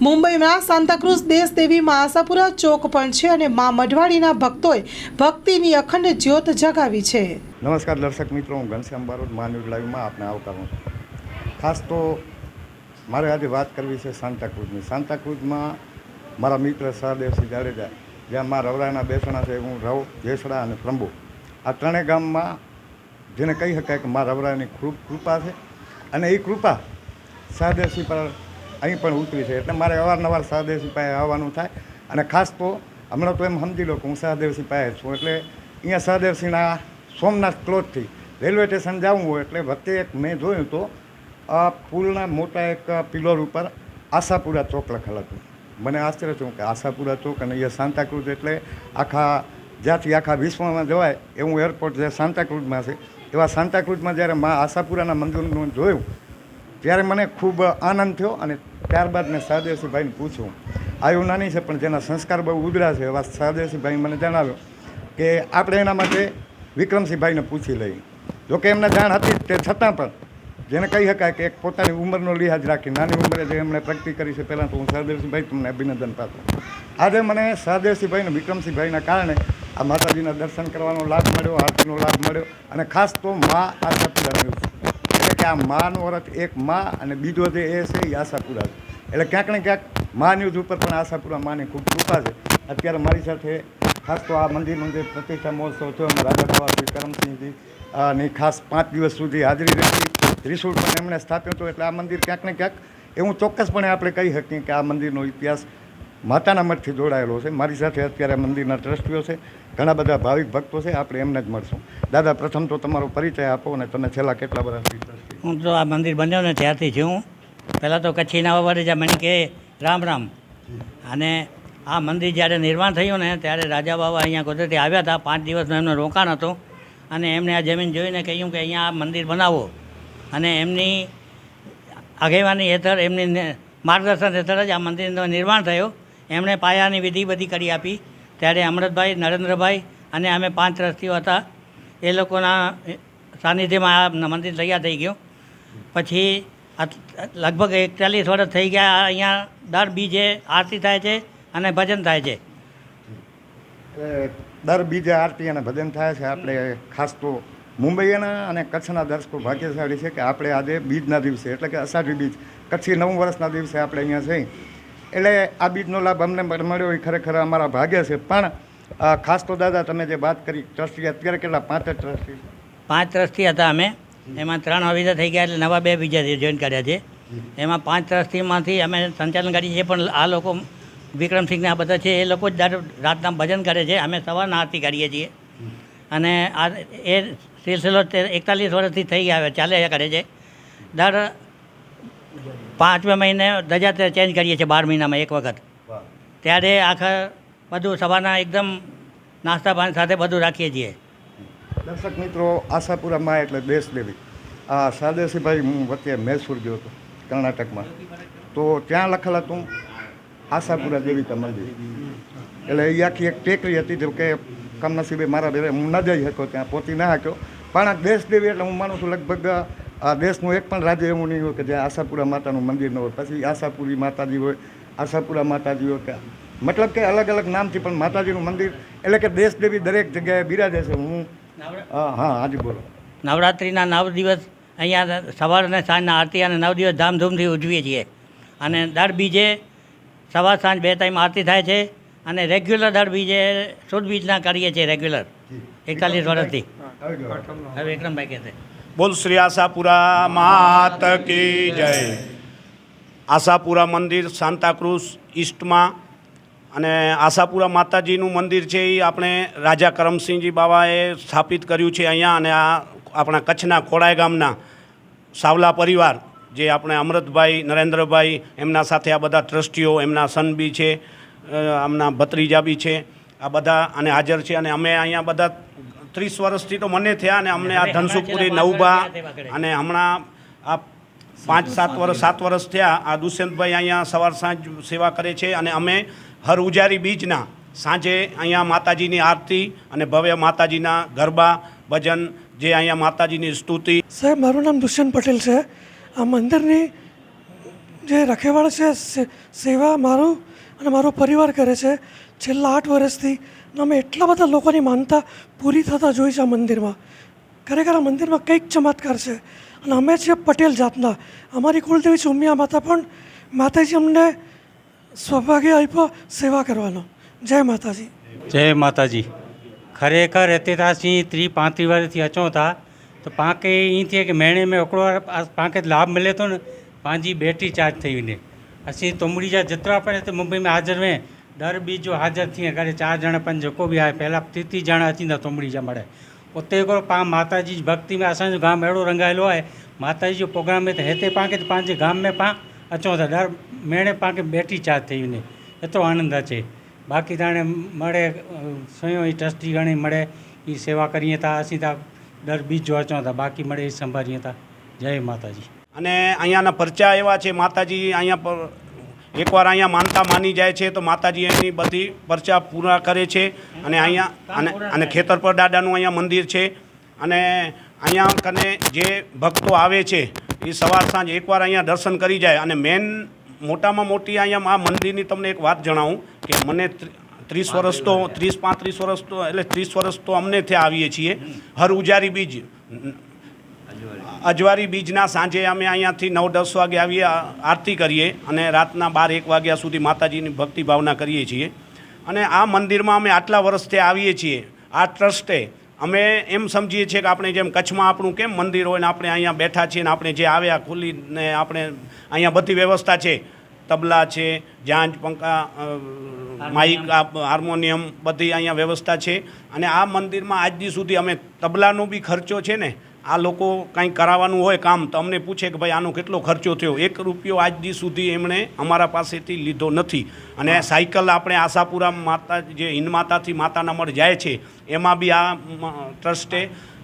મુંબઈમાં સાંતાક્રુઝ દેશ દેવી માં આશાપુરા ચોક પણ છે અને મા મઢવાડીના ભક્તોએ ભક્તિની અખંડ જ્યોત જગાવી છે. નમસ્કાર દર્શક મિત્રો, હું ઘનશ્યામ બારોટ માન્યુડ લાઈવમાં આપને આવકારું ખાસ તો મારે આજે વાત કરવી છે સાંતાક્રુઝની સાંતાક્રુઝમાં મારા મિત્ર સહદેવસિંહ જાડેજા, જ્યાં મા રવરાના બેસણા છે, હું રવ, જેસડા અને પ્રંભુ આ ત્રણેય ગામમાં જેને કહી શકાય કે મા રવરાની કૃપા છે અને એ કૃપા સહદેવસિંહ પર અહીં પણ ઉતરી છે. એટલે મારે અવારનવાર સહદેવસિંહ પાસે આવવાનું થાય. અને ખાસ તો હમણાં તો એમ સમજી લો કે હું સહદેવસિંહ પાસે છું. એટલે અહીંયા સહદેવસિંહના સોમનાથ ક્લોથથી રેલવે સ્ટેશન જવું હોય એટલે વચ્ચે એક મેં જોયું તો આ પુલના મોટા એક પિલર ઉપર આશાપુરા ચોક લખેલ હતું. મને આશ્ચર્ય થયું કે આશાપુરા ચોક અને અહીંયા સાંતાક્રુઝ એટલે આખા જ્યાંથી આખા વિશ્વમાં જવાય એવું એરપોર્ટ જે સાંતાક્રુઝમાં છે, એવા સાંતાક્રુઝમાં જ્યારે મા આશાપુરાના મંદિરનું જોયું, ત્યારે મને ખૂબ આનંદ થયો અને ત્યારબાદ મેં સહદેવસિંહભાઈને પૂછ્યું. આયુ નાની છે, પણ જેના સંસ્કાર બહુ ઉદરા છે એવા સહદેવસિંહભાઈ મને જણાવ્યું કે આપણે એના માટે વિક્રમસિંહભાઈને પૂછી લઈએ. જોકે એમને જાણ હતી તે છતાં પણ જેને કહી શકાય કે એક પોતાની ઉંમરનો લિહાજ રાખી નાની ઉંમરે જે એમણે પ્રગતિ કરી છે, પહેલાં તો હું સહદેવસિંહભાઈ તમને અભિનંદન પાત્ર આજે મને સહદેવસિંહભાઈને વિક્રમસિંહભાઈના કારણે આ માતાજીના દર્શન કરવાનો લાભ મળ્યો, આરતીનો લાભ મળ્યો અને ખાસ તો મા આશાપુરા એટલે કે આ માનો અર્થ એક મા અને બીજો જે એ છે, એ આશાપુરા છે. એટલે ક્યાંક ને ક્યાંક મા ન્યૂઝ ઉપર પણ આશાપુરા માની ખૂબ કૃપા છે. અત્યારે મારી સાથે ખાસ તો આ મંદિર મંદિર પ્રતિષ્ઠા મહોત્સવ થયો એમાં રાજા બાબા કરમસિંહજી ની ખાસ પાંચ દિવસ સુધી હાજરી રહેતી ત્રિશુળ પણ એમણે સ્થાપ્યો હતો. એટલે આ મંદિર ક્યાંક ને ક્યાંક એવું ચોક્કસપણે આપણે કહી શકીએ કે આ મંદિરનો ઇતિહાસ માતાના મઠથી જોડાયેલો છે. મારી સાથે અત્યારે મંદિરના ટ્રસ્ટીઓ છે. ઘણા બધા ભાવિક ભક્તો છે. આપણે એમને જ મળશું. દાદા, પ્રથમ તો તમારો પરિચય આપો અને તમે છેલ્લા કેટલા બધા હું તો આ મંદિર બન્યો ને ત્યારથી છું. પહેલાં તો કચ્છીના નવા વર્ષ મને કે રામ રામ. અને આ મંદિર જ્યારે નિર્માણ થયું ને, ત્યારે રાજા બાબા અહીંયા કુદરતી આવ્યા હતા. પાંચ દિવસનું એમનું રોકાણ હતું. અને એમને આ જમીન જોઈને કહ્યું કે અહીંયા આ મંદિર બનાવો. અને એમની આગેવાની હેઠળ, એમની માર્ગદર્શન હેઠળ જ આ મંદિરનું નિર્માણ થયું. એમણે પાયાની વિધિ બધી કરી આપી. ત્યારે અમૃતભાઈ, નરેન્દ્રભાઈ અને અમે પાંચ ટ્રસ્ટીઓ હતા. એ લોકોના સાનિધ્યમાં આ મંદિર તૈયાર થઈ ગયું. પછી આટ- લગભગ એકતાલીસ વર્ષ થઈ ગયા અહીંયા દર બીજે આરતી થાય છે અને ભજન થાય છે. દર બીજે આરતી અને ભજન થાય છે. આપણે ખાસ તો મુંબઈના અને કચ્છના દર્શકો ભાગ્યશાળી છે કે આપણે આજે બીજના દિવસે એટલે કે અષાઢી બીજ કચ્છી નવ વર્ષના દિવસે આપણે અહીંયા છીએ. એટલે આ બીજનો લાભ અમને મળ્યો એ ખરેખર અમારા ભાગ્ય છે. પણ ખાસ તો દાદા તમે જે વાત કરી ટ્રસ્ટી અત્યારે કેટલા? પાંચ ટ્રસ્ટી? પાંચ ટ્રસ્ટી હતા અમે. એમાં ત્રણ અવિધા થઈ ગયા એટલે નવા બે બીજા જોઈન કર્યા છે. એમાં પાંચ ટ્રસ્ટીમાંથી અમે સંચાલન કરીએ છીએ પણ આ લોકો વિક્રમસિંહને આ બધા છે એ લોકો જ દર રાતના ભજન કરે છે. અમે સવારના આરતી કરીએ છીએ. અને આ એ સિલસિલો એકતાલીસ વર્ષથી થઈ ગયા ચાલે કરે છે. દર પાંચમે મહિને ધજા તે ચેન્જ કરીએ છીએ બાર મહિનામાં એક વખત. ત્યારે આખા બધું સવારના એકદમ નાસ્તા પાણી સાથે બધું રાખીએ છીએ. દર્શક મિત્રો, આશાપુરા માં એટલે દેશદેવી. આ સાદેશીભાઈ હું વચ્ચે મૈસૂર ગયો હતો, કર્ણાટકમાં. તો ત્યાં લખેલ હતું, આશાપુરા દેવી મંદિર. એટલે એ આખી એક ટેકરી હતી જો કે કમનસીબે મારા બેરે હું ન જઈ શક્યો ત્યાં, પહોંચી ના શક્યો. પણ દેશદેવી એટલે હું માનું છું, લગભગ આ દેશનું એક પણ રાજ્ય એવું નહીં હોય કે જ્યાં આશાપુરા માતાનું મંદિર ન હોય. પછી આશાપુરી માતાજી હોય, આશાપુરા માતાજી હોય કે મતલબ કે અલગ અલગ નામથી પણ માતાજીનું મંદિર, એટલે કે દેશદેવી દરેક જગ્યાએ બિરાજે છે. હું હા હા હાજી બોલો. નવરાત્રિના નવ દિવસ અહીંયા સવાર અને સાંજના આરતી અને નવ દિવસ ધામધૂમથી ઉજવીએ છીએ. અને દર બીજે સવાર સાંજ બે ટાઈમ આરતી થાય છે અને રેગ્યુલર દર બીજે શુદ્ધ બીજના કરીએ છીએ રેગ્યુલર. એકતાલીસ વર્ષથી. હવે વિક્રમભાઈ કહેશે બોલ શ્રી આશાપુરા માત કી જય. આશાપુરા મંદિર સાંતાક્રુઝ ઈસ્ટમાં અને આશાપુરા માતાજીનું મંદિર છે એ આપણે રાજા કરમસિંહજી બાવાએ સ્થાપિત કર્યું છે અહીંયા અને આ આપણા કચ્છના ખોડાય ગામના સાવલા પરિવાર જે આપણે અમૃતભાઈ નરેન્દ્રભાઈ એમના સાથે આ બધા ટ્રસ્ટીઓ એમના સન બી છે આમના ભત્રીજા બી છે આ બધા અને હાજર છે અને અમે અહીંયા બધા ત્રીસ વર્ષથી તો મને થયા અને અમને આ ધનસુખપુરી નવબા અને હમણાં આ પાંચ, સાત વર્ષ સાત વર્ષ થયા. આ દુષ્યંતભાઈ અહીંયા સવાર સાંજ સેવા કરે છે અને અમે હર ઉજારી બીજના સાંજે અહીંયા માતાજીની આરતી અને ભવ્ય માતાજીના ગરબા, ભજન, જે અહીંયા માતાજીની સ્તુતિ. સાહેબ, મારું નામ દુષ્યંત પટેલ છે. આ મંદિરની જે રખેવાળ છે સેવા મારું અને મારો પરિવાર કરે છે. છેલ્લા આઠ વર્ષથી અમે એટલા બધા લોકોની માનતા પૂરી થતા જોઈ છે આ મંદિરમાં. ખરેખર આ મંદિરમાં કંઈક ચમત્કાર છે અને અમે છીએ પટેલ જાતના અમારી કુળદેવી છે ઉમિયા માતા પણ માતાજી અમને સૌભાગ્ય આપ્યો સેવા કરવાનો જય માતાજી જય માતાજી ખરેખર हिते त असीं टीह पंटीह वर्ष अचूं था त पाणखे ईअं थिए की महीने में हिकिड़ो बार पाणखे लाभ मिले थो न पंहिंजी बैटरी चार्ज थी वञे असीं तुमड़ी जा जेतिरा पिण हिते मुंबई में हाज़िर में दर बीच जो हाज़िर थी करे चारि ॼणा पंज जेको बि आहे पहिरियां टीह टीह ॼणा अचींदा तुमड़ी जा मड़े उते हिकिड़ो पाण माता जी भक्ति में असांजो गाम अहिड़ो रंगायलो आहे माता जी जो प्रोग्राम में त हिते पाणखे त पंहिंजे गाम में पाण अचूं था दर महीने पाणखे बैटरी चार्ज थी वञे एतिरो आनंद अचे बाक़ी त हाणे મળે स्वयं ई ट्रस्टी घणी મળે એ સેવા કરીએ था અસી તા દર બીજ જો અચો था બાકી મળે એ સંભાળીએ था જય માતાજી અને અહીંયાના પરચા એવા છે માતાજી અહીંયા પર એકવાર અહીંયા માનતા માની જાય છે, તો માતાજી એની બધી પરચા પૂરા કરે છે અને અહીંયા અને અને ખેતરપર દાદાનું અહીંયા મંદિર છે. અને અહીંયા કને જે ભક્તો આવે છે, એ સવાર સાંજ એકવાર અહીંયા દર્શન કરી જાય. અને મેન મોટામાં મોટી અહીંયા આ મંદિરની તમને એક વાત જણાવું કે મને ત્રી- ત્રીસ વર્ષ તો ત્રીસ પાંત્રીસ વર્ષ તો એટલે ત્રીસ વર્ષ તો અમને ત્યાં આવીએ છીએ. હર ઉજારી બીજ. અજવારી બીજના સાંજે અમે અહીંયાથી નવ દસ વાગે આવીએ આરતી કરીએ અને રાતના બાર એક વાગ્યા સુધી માતાજીની ભક્તિ ભાવના કરીએ છીએ. અને આ મંદિરમાં અમે આટલા વર્ષથી આવીએ છીએ, આ ટ્રસ્ટે. અમે એમ સમજીએ છીએ કે આપણે જેમ કચ્છમાં આપણું કેમ મંદિર હોય ને આપણે અહીંયા બેઠા છીએ ને આપણે જે આવ્યા ખુલ્લીને આપણે અહીંયા બધી વ્યવસ્થા છે. તબલા છે, જાંજ, પંખા માઇક હાર્મોનિયમ બધી અહીંયા વ્યવસ્થા છે. અને આ મંદિરમાં આજ દી સુધી અમે તબલાનો બી ખર્ચો છે ને આ લોકો કાંઈ કરાવવાનું હોય કામ, તો અમને પૂછે કે ભાઈ આનો કેટલો ખર્ચો થયો? એક રૂપિયો આજ દી સુધી એમણે અમારા પાસેથી લીધો નથી. અને સાયકલ આપણે આશાપુરા માતા જે હિન્દમાતાથી માતાના મઢ જાય છે, એમાં બી આ ટ્રસ્ટે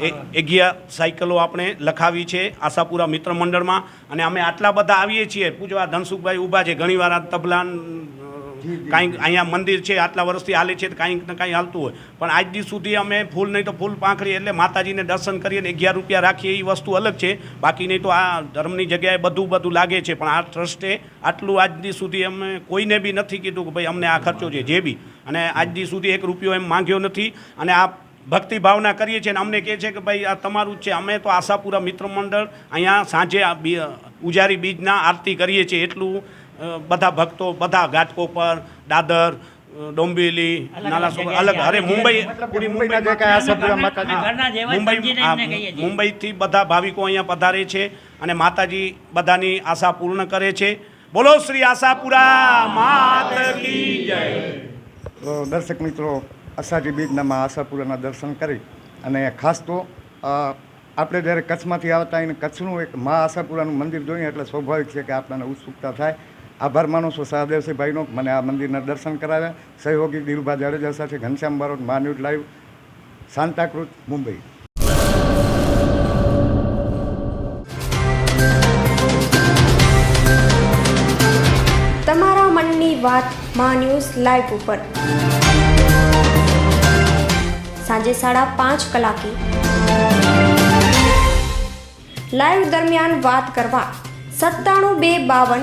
એ અગિયાર સાયકલો આપણે લખાવી છે આશાપુરા મિત્ર મંડળમાં. અને અમે આટલા બધા આવીએ છીએ. પૂજવા ધનસુખભાઈ ઊભા છે, ઘણીવાર આ તબલા કાંઈક અહીંયા મંદિર છે, આટલા વર્ષથી હાલે છે કાંઈક ને કાંઈ હાલતું હોય. પણ આજ દી સુધી અમે ફૂલ નહીં તો ફૂલ પાંખરી એટલે માતાજીને દર્શન કરીએ ને અગિયાર રૂપિયા રાખીએ એ વસ્તુ અલગ છે. બાકી નહીં તો આ ધર્મની જગ્યાએ બધું બધું લાગે છે. પણ આ ટ્રસ્ટે આટલું આજ દી સુધી અમે કોઈને બી નથી કીધું કે ભાઈ અમને આ ખર્ચો છે, જે બી. અને આજ દી સુધી એક રૂપિયો એમ માંગ્યો નથી. અને આ ભક્તિ ભાવના કરીએ છીએ અને અમને કહે છે કે ભાઈ આ તમારું જ છે. અમે તો આશાપુરા મિત્ર મંડળ અહીંયા સાંજે ઉજારી બીજના આરતી કરીએ છીએ. એટલું બધા ભક્તો બધા ઘાટકોપર દાદર ડોંબિવલી અલગ નાલા અલગ. અરે મુંબઈ પૂરી મુંબઈ. મુંબઈથી બધા ભાવિકો અહીંયા પધારે છે અને માતાજી બધાની આશા પૂર્ણ કરે છે. બોલો શ્રી આશાપુરા માત કી જય. તો દર્શક મિત્રો અષાઢી બીજનામાં આશાપુરાના દર્શન કરી અને ખાસ તો આપણે જ્યારે કચ્છમાંથી આવતા એને કચ્છનું એક મા આશાપુરાનું મંદિર જોઈએ એટલે સ્વાભાવિક છે કે આપણને ઉત્સુકતા થાય. આભાર માનું છું. સહદેવસિંહભાઈનો મને આ મંદિરના દર્શન કરાવ્યા. સહયોગી દિલભા જાડેજા સાથે ઘનશ્યામ બારોટ મા ન્યૂઝ લાઈવ સાંતાક્રુઝ મુંબઈ. તમારા મનની વાત મા ન્યૂઝ લાઈવ ઉપર. સાંજે સાડા પાંચ કલાકે. લાઈવ દરમિયાન વાત કરવા સત્તાણું બે બાવન